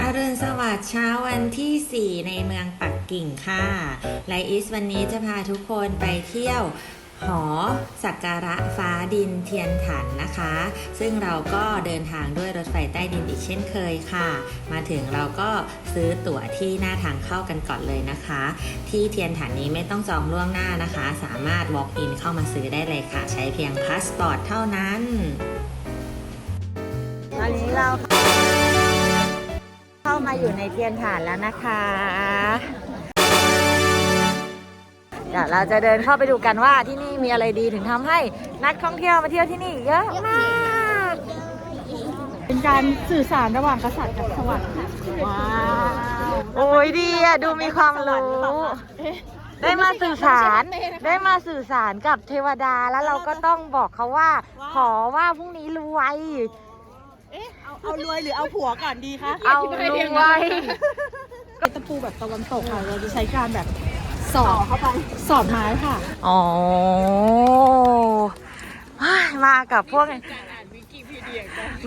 อรุณสวัสดิ์เช้าวันที่ 4 ในเมืองปักกิ่งค่ะไลอิสวันนี้จะพาทุกคนไปเที่ยวหอสักการะฟ้าดินเทียนถันนะคะ ซึ่งเราก็เดินทางด้วยรถไฟใต้ดินอีกเช่นเคยค่ะ มาถึงเราก็ซื้อตั๋วที่หน้าทางเข้ากันก่อนเลยนะคะ ที่เทียนถันนี้ไม่ต้องจองล่วงหน้านะคะ สามารถ walk in เข้ามาซื้อได้เลยค่ะ ใช้เพียงพาสปอร์ตเท่านั้นตอนนี้เรา เข้ามาอยู่ในเทียนฐานแล้วนะคะเดี๋ยวเราจะเดินเข้าไปดูกันว่าที่นี่มีอะไรดีถึงทำให้นักท่องเที่ยวมาเที่ยวที่นี่เยอะมากเป็นการสื่อสารระหว่างกษัตริย์กับสวรรค์ค่ะว้าวโอ้ยดีอะดูมีความรู้ได้มาสื่อสารได้มาสื่อสารกับเทวดาแล้วเราก็ต้องบอกเขาว่า ขอว่าพรุ่งนี้รวย เอ๊ะ เอาเอารวยหรือเอาผัวก่อนดีคะเอารวยตะปูแบบตะวันตกค่ะ เราจะใช้การแบบสอดเข้าไปสอดไม้ค่ะ อ๋อเฮ้ยมากับพวก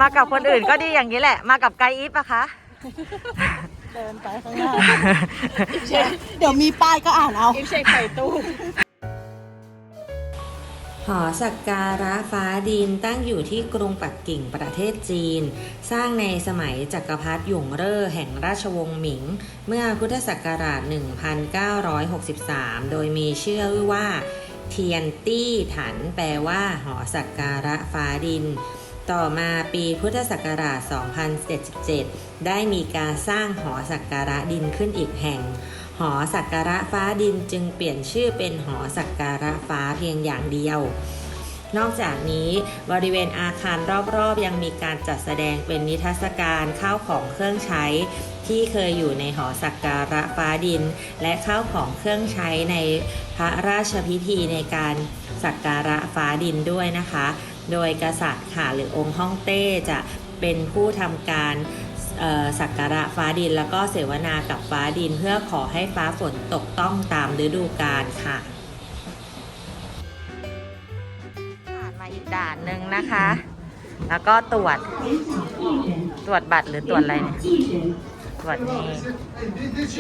มากับคนอื่นก็ดีอย่างนี้แหละ มากับไกด์อีฟอะคะเดินไปข้างหน้า เดี๋ยวมีป้ายก็อ่านเอาอิฟเชคไข่ตู้ หอสักการะฟ้าดินตั้งอยู่ที่กรุงปักกิ่งประเทศจีน สร้างในสมัยจักรพรรดิหยงเร่อแห่งราชวงศ์หมิง เมื่อพุทธศักราช 1963 โดยมีชื่อว่าเทียนตี้ถันแปลว่า หอสักการะฟ้าดิน ต่อมาปีพุทธศักราช 2077 ได้มีการสร้างหอสักการะดินขึ้นอีกแห่ง หอสักการะฟ้าดินจึงเปลี่ยนชื่อเป็นหอสักการะฟ้าเพียงอย่างเดียว นอกจากนี้บริเวณอาคารรอบๆ ยังมีการจัดแสดงเป็นนิทรรศการข้าวของเครื่องใช้ที่เคยอยู่ในหอสักการะฟ้าดิน และข้าวของเครื่องใช้ในพระราชพิธีในการสักการะฟ้าดินด้วยนะคะ โดยกษัตริย์ค่ะหรือองค์ฮ่องเต้จะเป็นผู้ทำการ สักการะฟ้าดินแล้วก็เสวนากับฟ้าดินเพื่อขอให้ฟ้าฝนตกต้องตามฤดูกาลค่ะผ่านมาอีกด่านหนึ่งนะคะ แล้วก็ตรวจตรวจบัตรหรือตรวจอะไรเนี่ยตรวจนี่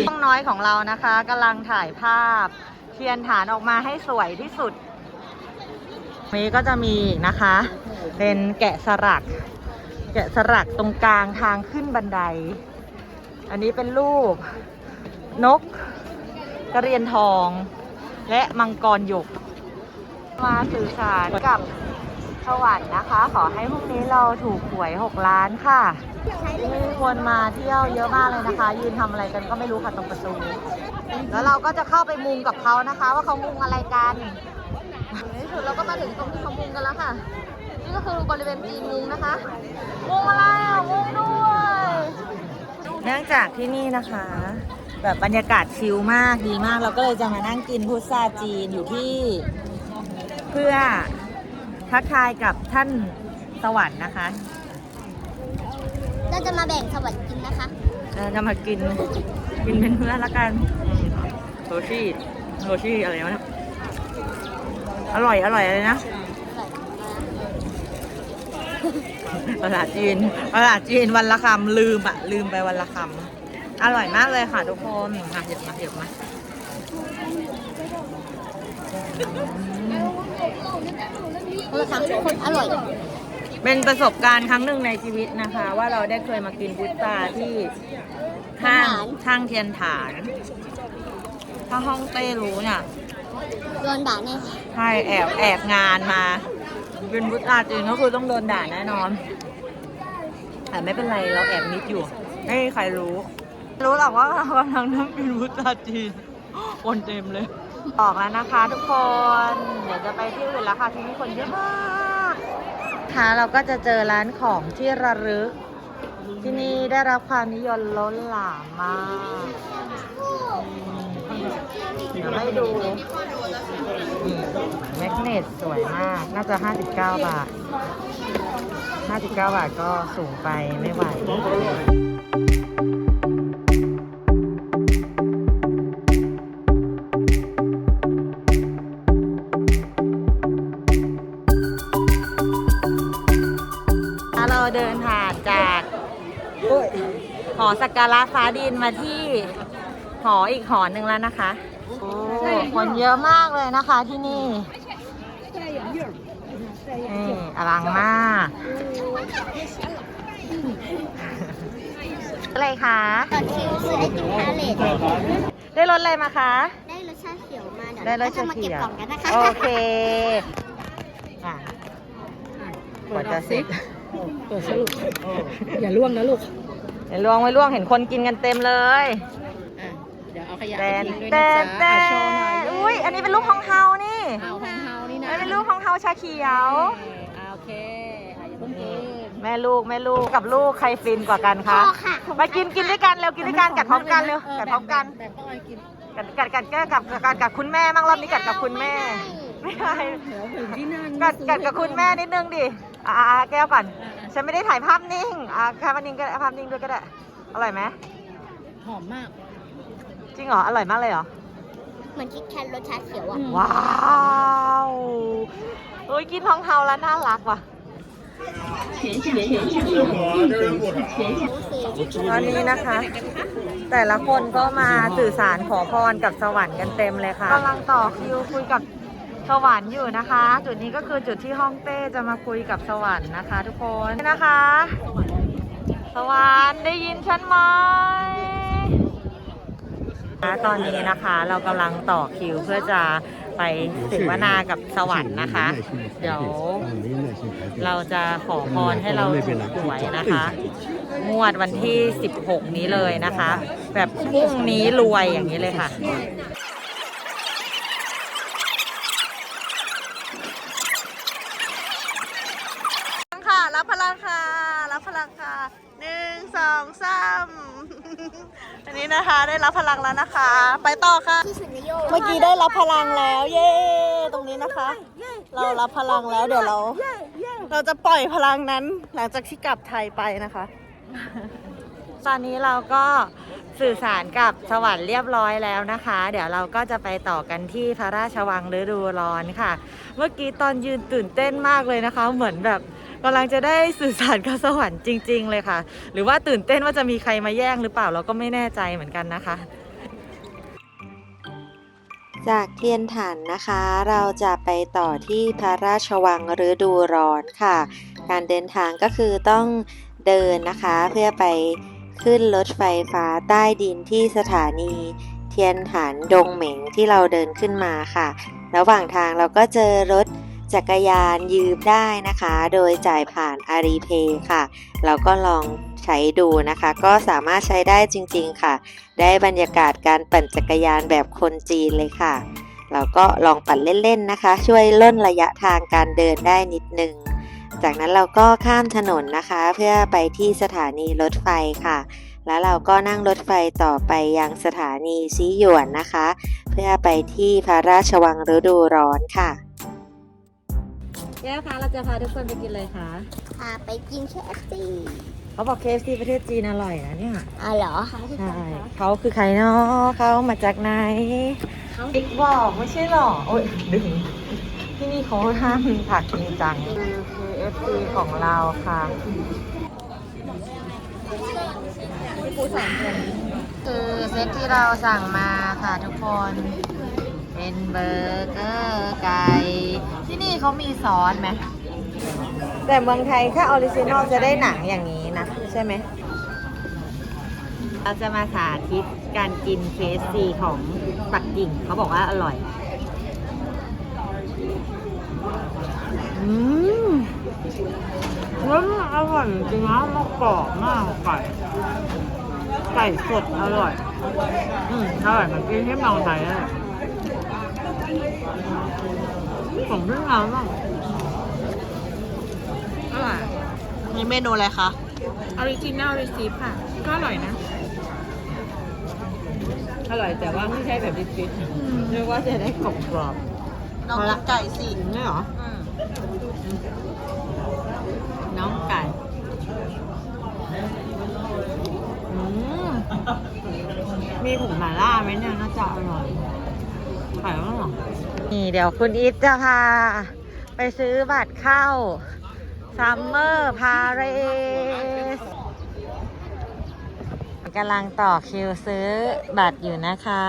ห้องน้อยของเรานะคะกำลังถ่ายภาพเทียนฐานออกมาให้สวยที่สุดนี้ก็จะมีนะคะ เป็นแกะสลัก แกะสลักตรงกลางทางขึ้นบันได อันนี้เป็นรูป นกกระเรียนทอง และมังกรหยก มาสื่อสารกับสวรรค์นะคะ ขอให้พรุ่งนี้เราถูกหวย 6 ล้านค่ะมีคนมาเที่ยวเยอะมากเลยนะคะ ยืนทำอะไรกันก็ไม่รู้ค่ะตรงประตูแล้วเราก็จะเข้าไปมุงกับเขานะคะ ว่าเขามุงอะไรกันในที่สุดเราก็มาถึงตรงที่เขามุงกันแล้วค่ะ ก็คือบริเวณจีนมุงนะคะ มุงอะไรอะมุงด้วย เนื่องจากที่นี่นะคะ แบบบรรยากาศชิลมากดีมาก เราก็เลยจะมานั่งกินพุทราจีนอยู่ที่ เพื่อทักทายกับท่านสวรรค์นะคะ เราจะมาแบ่งสวัสดิ์กินนะคะ เราจะมากินกินเป็นเพื่อนละกันโรชี่โรชี่อะไรวะเนี่ยอร่อยอร่อยเลยนะ ภาษาจีนภาษาจีนวันละคำลืมอะลืมไปวันละคำอร่อยมากเลยค่ะทุกคนมาเดี๋ยวมาเดี๋ยวมาเราทำทุกคนอร่อย เป็นประสบการณ์ครั้งหนึ่งในชีวิตนะคะ ว่าเราได้เคยมากินพุทราที่ห้างช่างเทียนฐาน ถ้าห้องเต้รู้เนี่ยโดนด่าแน่ค่ะใช่แอบแอบงานมา เป็นพุทราจีนก็คือต้องโดนด่าแน่นอน แต่ไม่เป็นไรเราแอบนิดอยู่ ไม่มีใครรู้ รู้หรอกว่าเรากำลังนั่งกินพุทราจีนคนเต็มเลยออกแล้วนะคะทุกคน เดี๋ยวจะไปที่อื่นแล้วค่ะที่นี่คนเยอะมากค่ะเราก็จะเจอร้านของที่ระลึก ที่นี่ได้รับความนิยมล้นหลามมาก เดี๋ยวให้ดูแมกเนตสวยมาก น่าจะ 59 บาท 59 บาทก็สูงไปไม่ไหวเราเดินผ่านจากหอสักการะฟ้าดินมาที่หออีกหอหนึ่งแล้วนะคะ คนเยอะมากเลยนะคะที่นี่นี่อลังมากอะไรคะตอนคิวซื้อไอติมพาเลตได้รถอะไรมาคะ ได้รสชาติเขียวมาเดี๋ยวได้รเราถก็จะมาเขีเก็บยวกล่องกันนะคะ โอเคอะกว่าจะเสร็จเปิดสรุปอย่าล่วงนะลูกเดี๋ยวล่วงไว้ล่วงเห็นคนกินกันเต็มเลย ขยะแตไปนทิ้งด้วยแตนะนจ๊ะแตอะนโชว์หน่อยอุ้ยอันนี้เป็นรูปของเฮานี่เอาของเฮานี่นะอันนี้เป็นรูปของเฮาชาเขียว อะโอเคอะอย่าเพิ่งกิน แม่ลูกแม่ลูกกับลูกใครฟินกว่ากันพ่อคะค่ะของมากินกินด้วยกันเร็วกินด้วยกันกัดพร้อมกันเร็วเออกัดพร้อมกันแบ่งต้องเอากินกัดกัดกัดแก้กับกัดกับคุณแม่มั่งรอบนี้กัดกับคุณแม่ไม่ใช่เดี๋ยวถึงที่นั่นกัดกัดกับคุณแม่นิดนึงดิอ่าอ่าแก้วก่อนฉันไม่ได้ถ่ายภาพนิ่งอ่าภาพนิ่งก็ได้ภาพนิ่งด้วยก็ได้อร่อยไหมหอมมาก จริงเหรอ อร่อยมากเลยเหรอ เหมือนคิดแคนรสชาติเขียวอะอืมว้าวเฮ้ยกินท้องเทาแล้วน่ารักว่ะตอนนี้นะคะ แต่ละคนก็มาสื่อสารขอพรกับสวรรค์กันเต็มเลยค่ะกำลังต่อคิวคุยกับสวรรค์อยู่นะคะ จุดนี้ก็คือจุดที่ห้องเต้จะมาคุยกับสวรรค์นะคะ ทุกคนนะคะ สวรรค์ได้ยินฉันไหม ตอนนี้นะคะเรากำลังต่อคิวเพื่อจะไปเสวนากับสวรรค์นะคะ เดี๋ยวเราจะขอพรให้เราถูกหวยนะคะงวดวันที่ 16 นี้เลยนะคะ แบบพรุ่งนี้รวยอย่างนี้เลยค่ะค่ะ รับพลังค่ะ รับพลังค่ะหนึ่งสองสามอันนี้นะคะได้รับพลังแล้วนะคะ ไปต่อค่ะ ที่สุดในโลกเมื่อกี้ได้รับพลังแล้ว เย้ตรงนี้นะคะ เรารับพลังแล้วเดี๋ยวเรา เราจะปล่อยพลังนั้นหลังจากที่กลับไทยไปนะคะ ตอนนี้เราก็สื่อสารกับสวรรค์เรียบร้อยแล้วนะคะ เดี๋ยวเราก็จะไปต่อกันที่พระราชวังฤดูร้อนค่ะ เมื่อกี้ตอนยืนตื่นเต้นมากเลยนะคะ เหมือนแบบ กำลังจะได้สื่อสารกับสวรรค์จริง ๆ เลยค่ะ หรือว่าตื่นเต้นว่าจะมีใครมาแย่งหรือเปล่าเราก็ไม่แน่ใจเหมือนกันนะคะ จากเทียนฐานนะคะ เราจะไปต่อที่พระราชวังฤดูร้อนค่ะ การเดินทางก็คือต้องเดินนะคะเพื่อไปขึ้นรถไฟฟ้าใต้ดินที่สถานีเทียนฐานดงเหม็งที่เราเดินขึ้นมาค่ะ ระหว่างทางเราก็เจอรถ จักรยานยืมได้นะคะ โดยจ่ายผ่านอารีเพย์ค่ะเราก็ลองใช้ดูนะคะ ก็สามารถใช้ได้จริงๆค่ะ ได้บรรยากาศการปั่นจักรยานแบบคนจีนเลยค่ะเราก็ลองปั่นเล่นๆนะคะ ช่วยล่นระยะทางการเดินได้นิดนึง จากนั้นเราก็ข้ามถนนนะคะ เพื่อไปที่สถานีรถไฟค่ะ แล้วเราก็นั่งรถไฟต่อไปยังสถานีซีหยวนนะคะ เพื่อไปที่พระราชวังฤดูร้อนค่ะ แก้วคะเราจะพาทุกคนไปกินเลยค่ะ พาไปกินเคฟซีเขาบอกเคฟซีประเทศจีนอร่อยนะเนี่ยอ๋อเหรอใช่เขาคือใครเนาะเขามาจากไหนบิ๊กบอกไม่ใช่หรอโอ้ยดึงที่นี่เขาห้ามผักจริงจัง KFC ของเราค่ะคือเซตที่เราสั่งมาค่ะทุกคน เป็นเบอร์เกอร์ไก่ที่นี่เขามีซอสไหมแต่เมืองไทยถ้าออริจินอลจะได้หนังอย่างนี้นะ ใช่ไหม เราจะมาสาธิตการกินเคสซีของปักกิ่งเขาบอกว่าอร่อย อืมแล้วมันอร่อยจริงๆนะมันกรอบมากไก่ไก่สดอร่อย อืมอร่อยเหมือนกินที่เมืองไทยนั่นแหละ ของที่ร้านอะอร่อยนี่เมนูอะไรคะออริจินัลรีซีฟค่ะ ก็อร่อยนะ อร่อยแต่ว่าไม่ใช่แบบดิบๆเรียกว่าจะได้กรอบกรอบน้องกินไก่สิๆถึงไหมเหรอน้องไก่อืมมีผงหม่าล่าไหมเนี่ยน่าจะอร่อย ไข่บ้างหรอนี่เดี๋ยวคุณอิทจะพา ไปซื้อบัตรเข้าซัมเมอร์พาเรสกำลังต่อคิวซื้อบัตรอยู่นะคะ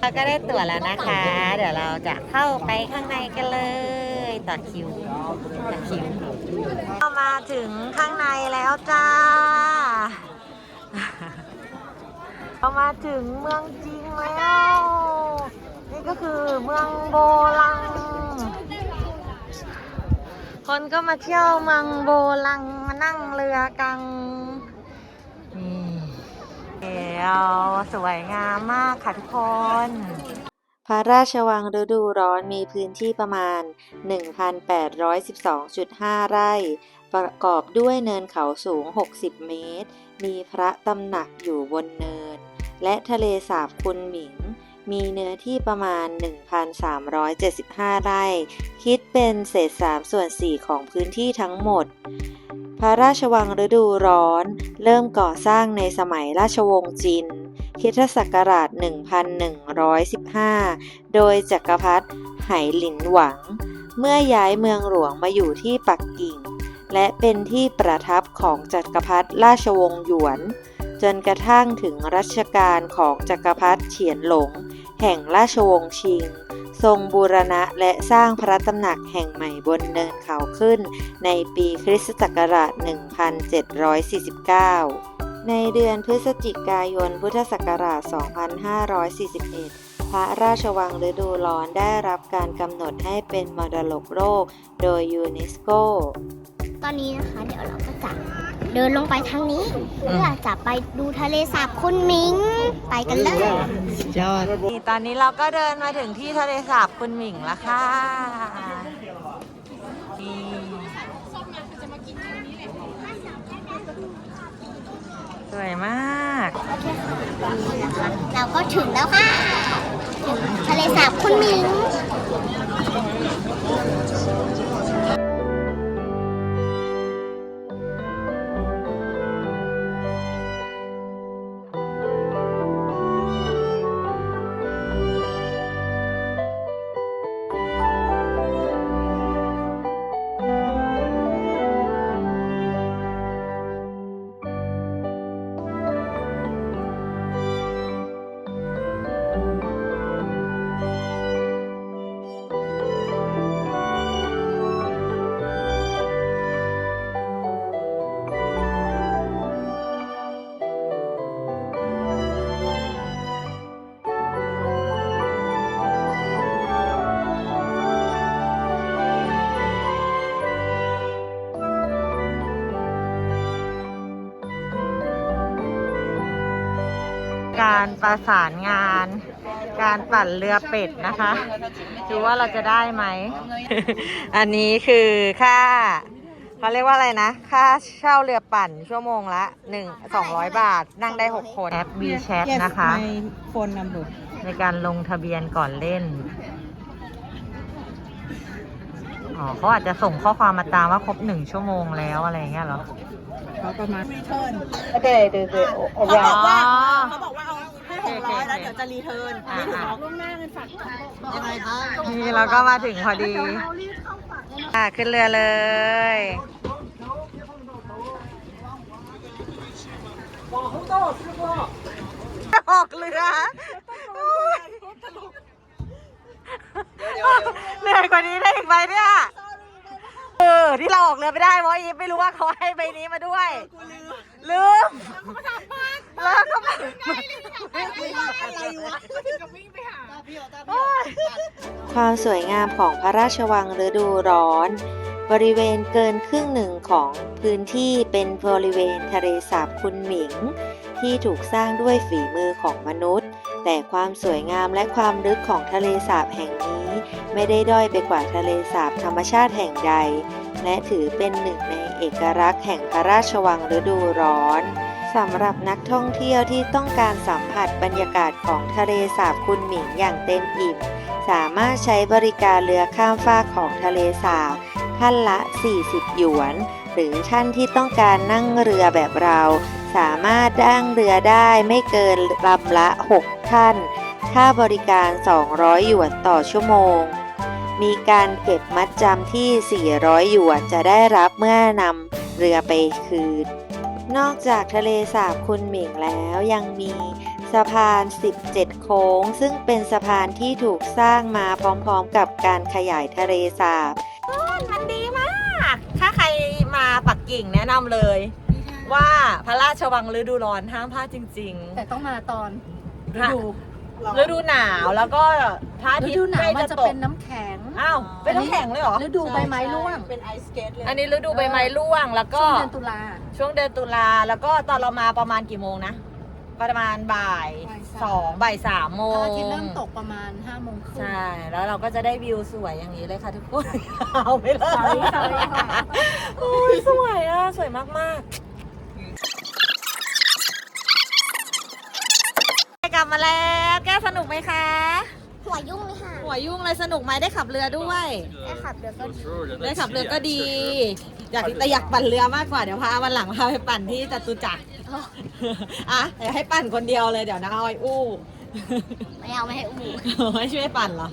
เราก็ได้ตั๋วแล้วนะคะ เดี๋ยวเราจะเข้าไปข้างในกันเลยต่อคิวต่อคิวเรามาถึงข้างในแล้วจ้า เรามาถึงเมืองจริงแล้ว นี่ก็คือเมืองโบลัง คนก็มาเที่ยวเมืองโบลังมานั่งเรือกังนี่เดี๋ยวสวยงามมากค่ะทุกคน พระราชวังฤดูร้อนมีพื้นที่ประมาณ 1,812.5 ไร่ ประกอบด้วยเนินเขาสูง 60 เมตร มีพระตำหนักอยู่บนเนิน และทะเลสาบคุนหมิง มีเนื้อที่ประมาณ 1,375 ไร่ คิดเป็นเศษ 3 ส่วน 4 ของพื้นที่ทั้งหมด พระราชวังฤดูร้อน เริ่มก่อสร้างในสมัยราชวงศ์จินคริสตศักราช 1115 โดยจักรพรรดิไหหลินหวัง เมื่อย้ายเมืองหลวงมาอยู่ที่ปักกิ่ง และเป็นที่ประทับของจักรพรรดิราชวงศ์หยวน จนกระทั่งถึงรัชกาลของจักรพรรดิเฉียนหลง แห่งราชวงศ์ชิง ทรงบูรณะและสร้างพระตำหนักแห่งใหม่บนเนินเขาขึ้น ในปีคริสตศักราช 1749 ในเดือนพฤศจิกายนพุทธศักราช 2541พระราชวังฤดูร้อนได้รับการกำหนดให้เป็นมรดกโลกโดยยูเนสโก ตอนนี้นะคะ เดี๋ยวเราก็จะ เดินลงไปทางนี้ เพื่อจะไปดูทะเลสาบคุณมิง ไปกันเลยยอดนี่ตอนนี้เราก็เดินมาถึงที่ทะเลสาบคุณหมิงแล้วค่ะนี่สวยมากเราก็ถึงแล้วค่ะ ถึงทะเลสาบคุณมิง การประสานงาน การปั่นเรือเป็ดนะคะดูว่าเราจะได้ไหม อันนี้คือค่าเขาเรียกว่าอะไรนะ ค่าเช่าเรือปั่นชั่วโมงละ1 200บาท นั่งได้6คนแอป WeChat นะคะ โฟนนัมเบอร์ในการลงทะเบียนก่อนเล่น อ๋อเขาอาจจะส่งข้อความมาตามว่าครบหนึ่งชั่วโมงแล้วอะไรอย่างเงี้ยเหรอ เขาประมาณรีเทิร์นเดเดเดเขาบอกว่าเขาบอกว่าเอาให้หกร้อยแล้วเดี๋ยวจะรีเทิร์นอ่าไม่ถึงหรอกล่วงหน้าเงินฝากยังไงคะนี่เราก็มาถึงพอดีอะขึ้นเรือเลย ออกเรือเหนื่อยกว่านี้ได้อีกไหมเนี่ย เออที่เราออกเรือไม่ได้เพราะอีฟไม่รู้ว่าเขาให้ใบนี้มาด้วย ลืมแล้วก็มาโอ๊ยความสวยงามของพระราชวังฤดูร้อน บริเวณเกินครึ่งหนึ่งของพื้นที่เป็นบริเวณทะเลสาบคุณหมิง ที่ถูกสร้างด้วยฝีมือของมนุษย์ แต่ความสวยงามและความลึกของทะเลสาบแห่งนี้ ไม่ได้ด้อยไปกว่าทะเลสาบธรรมชาติแห่งใด และถือเป็นหนึ่งในเอกลักษณ์แห่งพระราชวังฤดูร้อนสำหรับนักท่องเที่ยวที่ต้องการสัมผัสบรรยากาศของทะเลสาบคุณหมิงอย่างเต็มอิ่ม สามารถใช้บริการเรือข้ามฟากของทะเลสาบท่านละ 40 หยวน หรือท่านที่ต้องการนั่งเรือแบบเรา สามารถนั่งเรือได้ไม่เกินลำละ 6 ท่าน ค่าบริการ 200 หยวนต่อชั่วโมง มีการเก็บมัดจำที่ 400 หยวนจะได้รับเมื่อนำเรือไปคืน นอกจากทะเลสาบคุณหมิงแล้วยังมีสะพาน 17 โค้ง ซึ่งเป็นสะพานที่ถูกสร้างมาพร้อมๆกับการขยายทะเลสาบ มันดีมาก ถ้าใครมาปักกิ่งแนะนำเลย ว่าพระราชวังฤดูร้อนห้ามพลาดจริงแต่ต้องมาตอนๆฤดูฤดูหนาวแล้วก็พระอาฤทิตดูย์หนาใกวล้มันจะจะตกเป็นน้ำแข็งอ้าวเป็นน้ำแข็งเลยเหรอฤดูใบไม้ร่วงเป็นไอสเกตเลยอันนี้ฤดูใบไม้ร่วงแล้วก็ ช่วงเดือนตุลา ช่วงเดือนตุลาแล้วก็ตอนเรามาประมาณกี่โมงนะ ประมาณบ่ายบ่ายสาม สองบ่ายสามโมพงระอาทิตย์เริ่มตกประมาณ5้าโมงครึ่ง ใช่แล้วเราก็จะได้วิวสวยอย่างนี้เลยค่ะทุกคน เอาไปเลยสวยสวยค่ะ โอ้ยสวยอะ สวยมากมา กๆกลับมาแล้วแก้วสนุกไหมคะ หัวยุ่งเลยค่ะหัวยุ่งเลยสนุกไหมได้ขับเรือด้วย ได้ขับเรือก็ดีได้ขับเรือก็ดีอยากแต่อยากปั่นเรือมากกว่าเดี๋ยวพาวันหลังพาไปปั่นที่จตุจักรอะเดี๋ยวให้ปั่นคนเดียวเลยเดี๋ยวน้าอ้อยอู้ไม่เอาไม่ให้อู้ไม่ช่วยปั่นเหรอ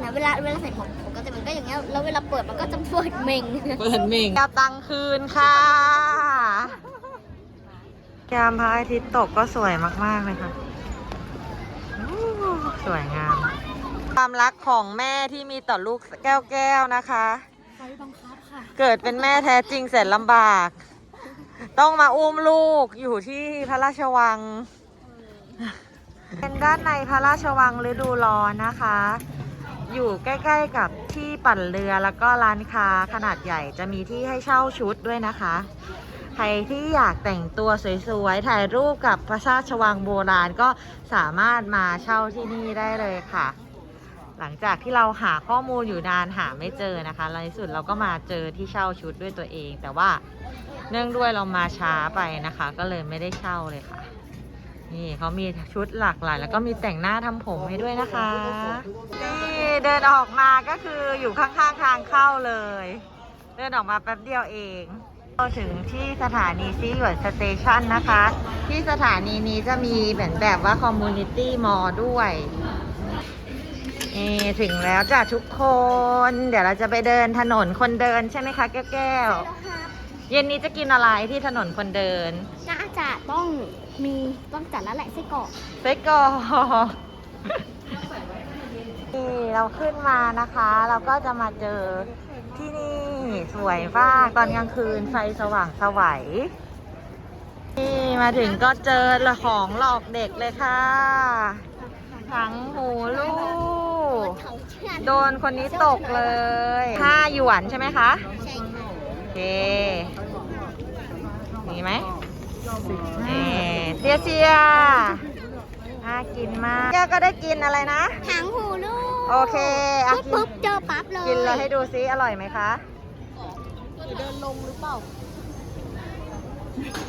นะเวลาเวลาใส่ผมผมก็จะมันก็อย่างเงี้ยแล้วเวลาเปิดมันก็จะเปิดเมงเปิดเมงแก้วตังคืนค่ะ ยามพระอาทิตย์ตกก็สวยมาก ๆ เลยค่ะอู้สวยงาม ความรักของแม่ที่มีต่อลูกแก้วแก้วๆนะคะ ไฟบังคับค่ะ เกิดเป็นแม่แท้จริงแสนลำบาก ต้องมาอุ้มลูกอยู่ที่พระราชวัง เป็นด้านในพระราชวังฤดูร้อนนะคะ อยู่ใกล้ ๆ กับที่ปั่นเรือแล้วก็ร้านค้าขนาดใหญ่จะมีที่ให้เช่าชุดด้วยนะคะ ใครที่อยากแต่งตัวสวยๆ ถ่ายรูปกับพระราชวังโบราณก็สามารถมาเช่าที่นี่ได้เลยค่ะ หลังจากที่เราหาข้อมูลอยู่นานหาไม่เจอนะคะในที่สุดเราก็มาเจอที่เช่าชุดด้วยตัวเอง แต่ว่าเนื่องด้วยเรามาช้าไปนะคะ ก็เลยไม่ได้เช่าเลยค่ะ นี่เขามีชุดหลากหลาย แล้วก็มีแต่งหน้าทำผมให้ด้วยนะคะ นี่เดินออกมาก็คืออยู่ข้างๆทางเข้าเลย เดินออกมาแป๊บเดียวเอง เราถึงที่สถานีซีหยวนสเตชันนะคะ ที่สถานีนี้จะมีเหมือนแบบว่าคอมมูนิตี้มอลด้วยนี่ถึงแล้วจ้ะทุกคน เดี๋ยวเราจะไปเดินถนนคนเดินใช่ไหมคะแก้วแก้วๆเย็นนี้จะกินอะไรที่ถนนคนเดิน น่าจะต้องมีต้องจัดแล้วแหละไส้กรอกไส้กรอกนี่เราขึ้นมานะคะ เราก็จะมาเจอ ที่นี่ สวยมากตอนกลางคืนไฟสว่างสวัยนี่มาถึงก็เจอละของหลอกเด็กเลยค่ะถังหูลูกโดนคนนี้ตกเลยห้าหยวนใช่ไหมคะใช่ค่ะโอเคมีไหมเอ่เซียเซีย น่ากินมากเจ้าก็ได้กินอะไรนะ หางหูลูกโอเคอะพูดปุ๊บเจอปั๊บเลยกินเลยให้ดูซิอร่อยไหมคะ เดินลงหรือเปล่า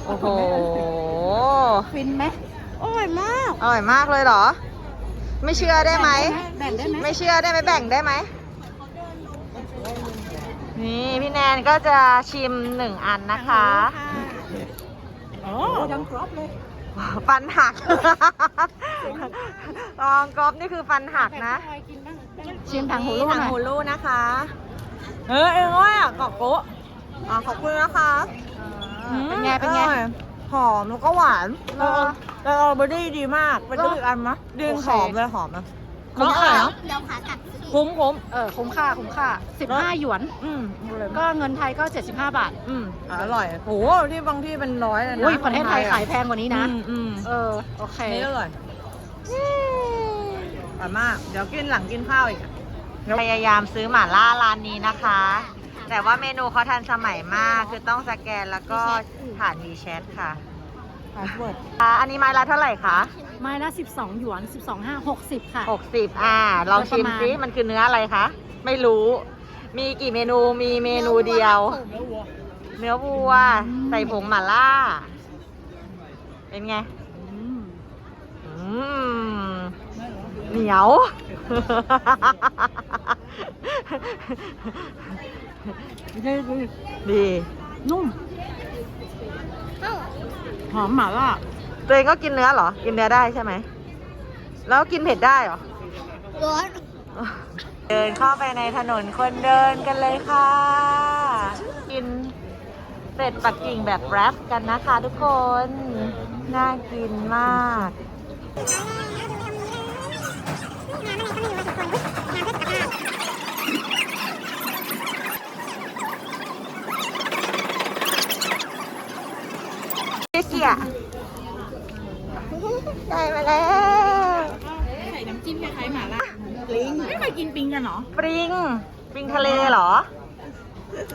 โอ้โห ฟินไหมอร่อยมาก อร่อยมากเลยเหรอ ไม่เชื่อได้ไหม แบ่งได้ไหมไม่เชื่อได้ไหมแบ่งได้ไหม นี่พี่แนนก็จะชิมหนึ่งอันนะคะ โอ้ดังกรอบเลย ฟันหัก ลองกรอบนี่คือฟันหักนะ ชิมถังหูลูกถังหน่อย หูลูกนะคะ เออเอ็งว่าอะกอกโกะอ่าขอบคุณนะคะเป็นไง เป็นไงอร่อยหอมแล้วก็หวานแล้วก็แล้วก็บอดี้ดีมาก เป็นตัวอีกอันมะดึงหอมเลยหอมนะ คุ้มค่าเนาะเดี๋ยวขากัดคุ้มคุ้มเออคุ้มค่าคุ้มค่า 15 หยวน อืมก็ก็เงินไทยก็ 75 บาท อืมอร่อยโหที่บางที่เป็นร้อยเลยนะอุ้ยประเทศไทยขายแพงกว่านี้นะอืมอืมเออโอเคนี่อร่อยอร่อยมาก เดี๋ยวกินหลังกินข้าวอีกพยายามซื้อหม่าล่าร้านนี้นะคะ แต่ว่าเมนูเขาทันสมัยมากคือต้องสแกนแล้วก็ผ่านวีแชทค่ะ อ่าอันนี้ไม้ละเท่าไหร่คะไม้ละ 12 หยวน 12 5 60 ค่ะ 60อ่าลองชิมซิประมาณมันคือเนื้ออะไรคะ ไม่รู้ มีกี่เมนูมีเมนูเดียว เนื้อวัว ใส่ผงหม่าล่า เป็นไงอืมอืมเหนียว ดีนุ่ม หอมหม่าล่าตัวเองก็กินเนื้อเหรอ กินเนื้อได้ใช่ไหม แล้วกินเผ็ดได้เหรอ ร้อนเดินเข้าไปในถนนคนเดินกันเลยค่ะ กินเป็ดปักกิ่งแบบแรปกันนะคะทุกคน น่ากินมากเกียได้มาแล้ว ใส่น้ำจิ้มคล้ายๆหม่าล่าลิง ไม่เคยกินปิงกันเหรอ ปริง ปริงทะเลเหรอ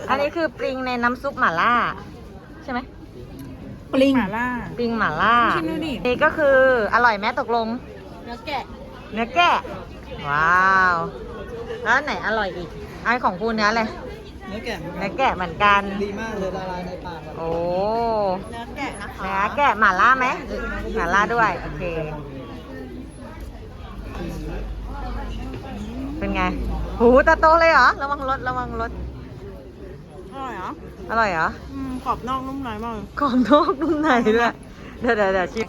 อันนี้คือปริงในน้ำซุปหม่าล่า ใช่ไหมปลิงหม่าล่า ปริงหม่าล่า ชิมดูดิ นี่ก็คืออร่อยแม้ตกลง เนื้อแกะ เนื้อแกะ ว้าว แล้วอันไหนอร่อยอีกไอนของคุณเนื้ออะไร เนื้อแกะเนื้อแกะเหมือนกัน ดีมากเลยละลายในปากโอ้ เนื้อแกะนะคะเนื้อแกะหม่าล่าไหมหม่าล่าด้วย โอเค เป็นไง หูตาโตเลยเหรอ ระวังรถ ระวังรถ อร่อยเหรออร่อยเหรออืมกรอบนอกนุ่มในมากเลยกรอบนอกนุ่มในด้วย เดี๋ยวเดี๋ยวเดี๋ยวชิม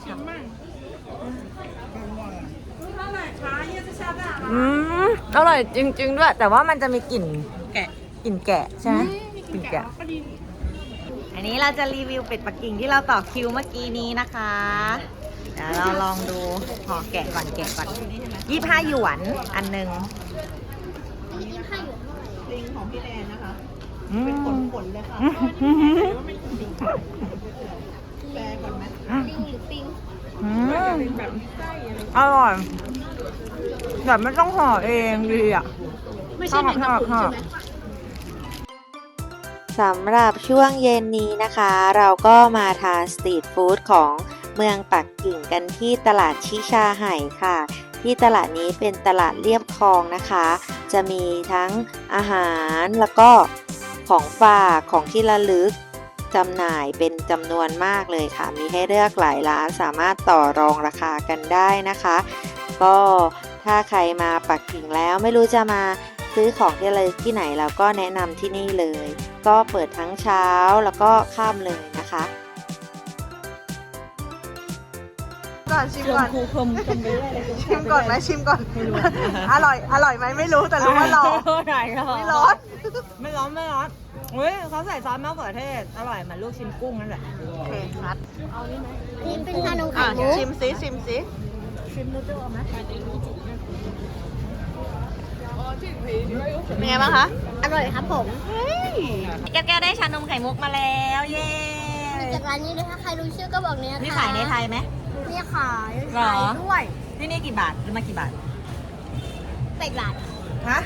อืมอร่อยจริง ๆ ด้วย แต่ว่ามันจะมีกลิ่นแกะกลิ่นแกะใช่ไหมกลิ่นแกะอันนี้เราจะรีวิวเป็ดปักกิ่งที่เราต่อคิวเมื่อกี้นี้นะคะเดี๋ยวเราลองดูห่อแกะก่อนแกะก่อนยี่ห้าหยวนอันหนึ่งลิงของพี่แนนนะคะอืมเป็นขนขนๆเลยค่ะอืมแปลก่อนไหมปิงหรือปิงอืมอร่อยแบบไม่ต้องห่อเองดีอะไม่ใช่แมงกะพรุนใช่ไหม สำหรับช่วงเย็นนี้นะคะ เราก็มาทานสตรีทฟู้ดของเมืองปักกิ่งกันที่ตลาดชิชาไห่ค่ะ ที่ตลาดนี้เป็นตลาดเรียบคลองนะคะ จะมีทั้งอาหารแล้วก็ของฝากของที่ระลึกจำหน่ายเป็นจำนวนมากเลยค่ะ มีให้เลือกหลายร้านสามารถต่อรองราคากันได้นะคะ ก็ถ้าใครมาปักกิ่งแล้วไม่รู้จะมา ซื้อของที่ระลึกที่ไหนเราก็แนะนำที่นี่เลย ก็เปิดทั้งเช้าแล้วก็ค่ำเลยนะคะก่อนชิมก่อนครูพรมจมไปด้วยเลยชิมก่อนไหมชิมก่อน อร่อย อร่อยไหมไม่รู้แต่รู้ว่าร้อนไหนไม่ร้อนไม่ร้อนไม่ร้อนเฮ้ยเขาใส่ซอสมะเขือเทศอร่อยเหมือนลูกชิ้นกุ้งนั่นแหละโอเคคัดนี่เป็นชานมไข่อะมุกชิมซิชิมซิ เป็นไงบ้างคะ อร่อยครับผมแก้วๆได้ชานมไข่มุกมาแล้ว เย้มีจากร้านนี้ด้วยถ้าใครรู้ชื่อก็บอกเนี่ยนะคะนี่ขายในไทยไหมนี่ขายหรอ ขายด้วยที่นี่กี่บาทซื้อมากี่บาทแปดบาทฮะ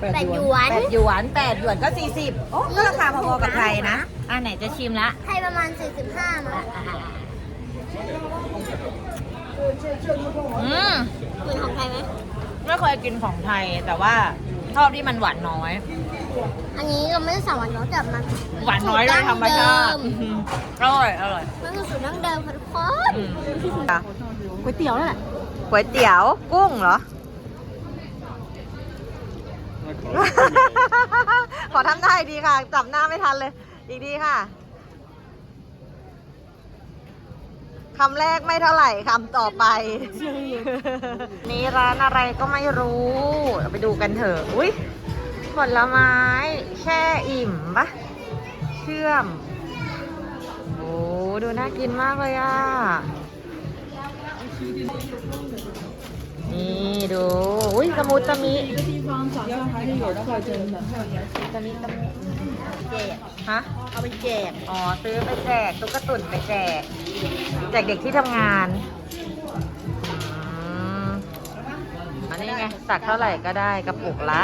แปดหยวนแปดหยวนแปดหยวนก็สี่สิบโอ้ก็ราคาพอๆกับไทยนะ อะไหนจะชิมละ ไทยประมาณ45มั้งอืมเหมือนของไทยไหม ไม่เคยกินของไทย แต่ว่าชอบที่มันหวานน้อย อันนี้เราไม่ได้สั่งหวานน้อยแต่มันหวานน้อยเลยธรรมชาติสูตรดั้งเดิมอร่อยอร่อยมันคือสูตรดั้งเดิมค่ะทุกคนอืมก๋วยเตี๋ยวนั่นแหละก๋วยเตี๋ยวกุ้งเหรอ ขอทำได้ดีค่ะจับหน้าไม่ทันเลย อีกดีค่ะ คำแรกไม่เท่าไหร่คำต่อไป นี่ร้านอะไรก็ไม่รู้เราไปดูกันเถอะอุ้ยผลไม้ แช่อิ่มปะเชื่อม โอ้ดูน่ากินมากเลยอะ นี่ดูอุ้ยตะมูตะมิตะมิตะมิ แจกฮะ เอาไปแจกอ๋อ ซื้อไปแจกตุ๊กตุ่นไปแจก แจกเด็กที่ทำงานอืมอันนี้ไงตักเท่าไหร่ก็ได้กระปุกละ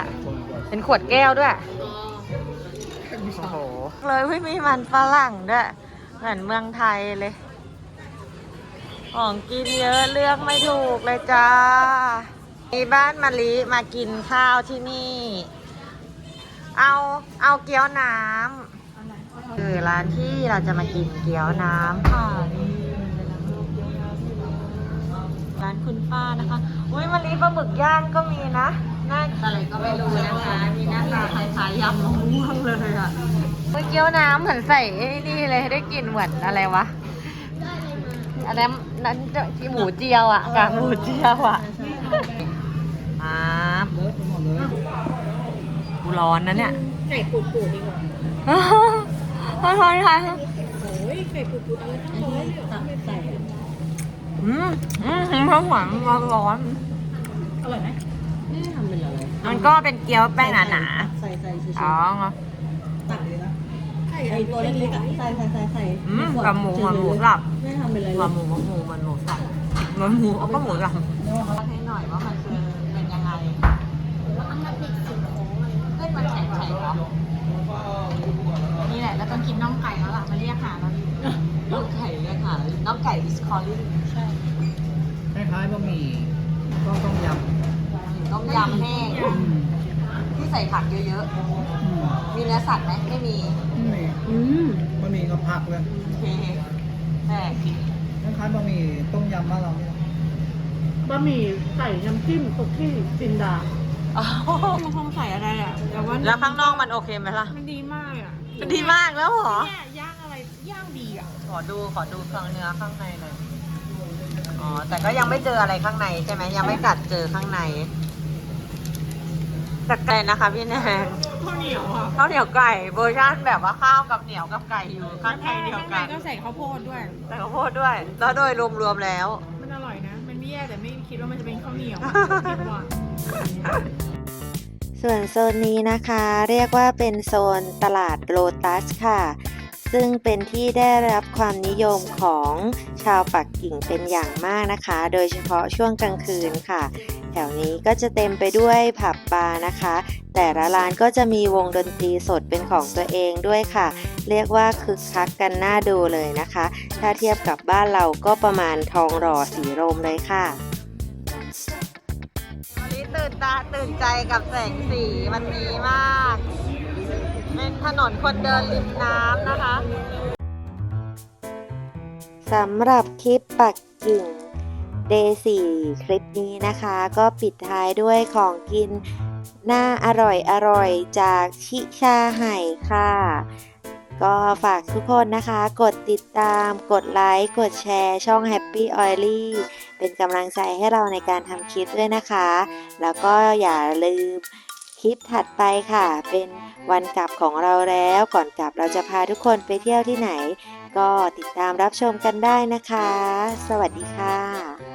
เป็นขวดแก้วด้วย โอ้โห เลยไม่มีมันฝรั่งด้วย เหมือนเมืองไทยเลย ของกินเยอะเลือกไม่ถูกเลยจ้า มีบ้านมะลิมากินข้าวที่นี่ เอาเอาเกี๊ยวน้ำคือร้านที่เราจะมากินเกี๊ยวน้ำค่ะนี่ร้านคุณป้านะคะ อุ้ยมะลิปลาหมึกย่างก็มีนะหน้าอะไรก็ไม่รู้นะคะ มีหน้าตาคล้ายๆยำมะม่วงเลยอะเมื่อเกี๊ยวน้ำเหมือนใส่ไอ้นี่เลยได้กลิ่นเหมือนอะไรวะอันนั้นนั้นที่หมูเจียวอะกากหมูเจียวอะอ่ากู ร้อนนะเนี่ย ไก่ปูดปูดดีกว่าร้อนร้อนร้อนมีอืมอืมข้าวหวานร้อนร้อน อร่อยไหมไม่ได้ทำเป็นอะไรๆมันก็เป็นเกี๊ยวแป้งหนาใส่ใส่ใส่ๆอ๋อตักเลยนะไอตัวเล็กๆอะใส่ใส่ใส่ใส่อืมกับหมูกับหมูสับไม่ได้ทำเป็นอะไรหัวหมูหัวหมูมันหมูสับมันหมูเอาก็หมูสับให้หน่อยว่ามันคือเป็นยังไง อันนั้นเด็กสิ่งของมัน เส้ นมันแข็งๆเหรอนี่แหละแล้วต้องกินน่องไก่แล้วล่ะมาเรียกหาเราอยู่น้องไก่เนี่ยค่ะน้องไก่ is calling คล้ายๆบะหมี่ก็ต้มยำต้มยำแห้งที่ใส่ผักเยอะๆมีเนื้อสัตว์ไหมไม่มีนี่อืมบะหมี่กับผักเลยโอเคแม่คล้ายๆบะหมี่ต้มยำบ้านเราเนี่ยบะหมี่ไก่น้ำจิ้มคุกกี้จินดา มันคงใส่อะไรอะแต่ว่าแล้วข้างนอกมันโอเคไหมล่ะ มันดีมากอะมันดีมากแล้วเหรอ เนี่ยย่างอะไรย่างดีอะ ขอดูขอดูเครื่องเนื้อข้างในหน่อย อ๋อ แต่ก็ยังไม่เจออะไรข้างในใช่ไหมยังไม่กัดเจอข้างในจากไก่นะคะพี่แนนข้าวเหนียวอะข้าวเหนียวไก่เวอร์ชันแบบว่าข้าวกับเหนียวกับไก่อยู่ข้างในเดียวข้างในกันก็ใส่ข้าวโพดด้วย ใส่ข้าวโพดด้วย แล้วโดยรวมๆแล้ว มันอร่อยนะ มันไม่แย่แต่ไม่คิดว่ามันจะเป็นข้าวเหนียวเค็มหวาน ส่วนโซนนี้นะคะเรียกว่าเป็นโซนตลาดโลตัสค่ะ ซึ่งเป็นที่ได้รับความนิยมของชาวปักกิ่งเป็นอย่างมากนะคะ โดยเฉพาะช่วงกลางคืนค่ะ แถวนี้ก็จะเต็มไปด้วยผับบาร์นะคะ แต่ละร้านก็จะมีวงดนตรีสดเป็นของตัวเองด้วยค่ะ เรียกว่าคึกคักกันน่าดูเลยนะคะ ถ้าเทียบกับบ้านเราก็ประมาณทองหล่อสีลมเลยค่ะ ตื่นตาตื่นใจกับแสงสีมันมีมาก เป็นถนนคนเดินริมน้ำนะคะสำหรับคลิปปักกิ่ง Day 4คลิปนี้นะคะ ก็ปิดท้ายด้วยของกินน่าอร่อยอร่อยจากชิชาไห่ค่ะ ก็ฝากทุกคนนะคะ กดติดตาม กดไลค์ กดแชร์ช่อง Happy Oily เป็นกำลังใจให้เราในการทำคลิปด้วยนะคะ แล้วก็อย่าลืมคลิปถัดไปค่ะ เป็นวันกลับของเราแล้วก่อนกลับเราจะพาทุกคนไปเที่ยวที่ไหน ก็ติดตามรับชมกันได้นะคะ สวัสดีค่ะ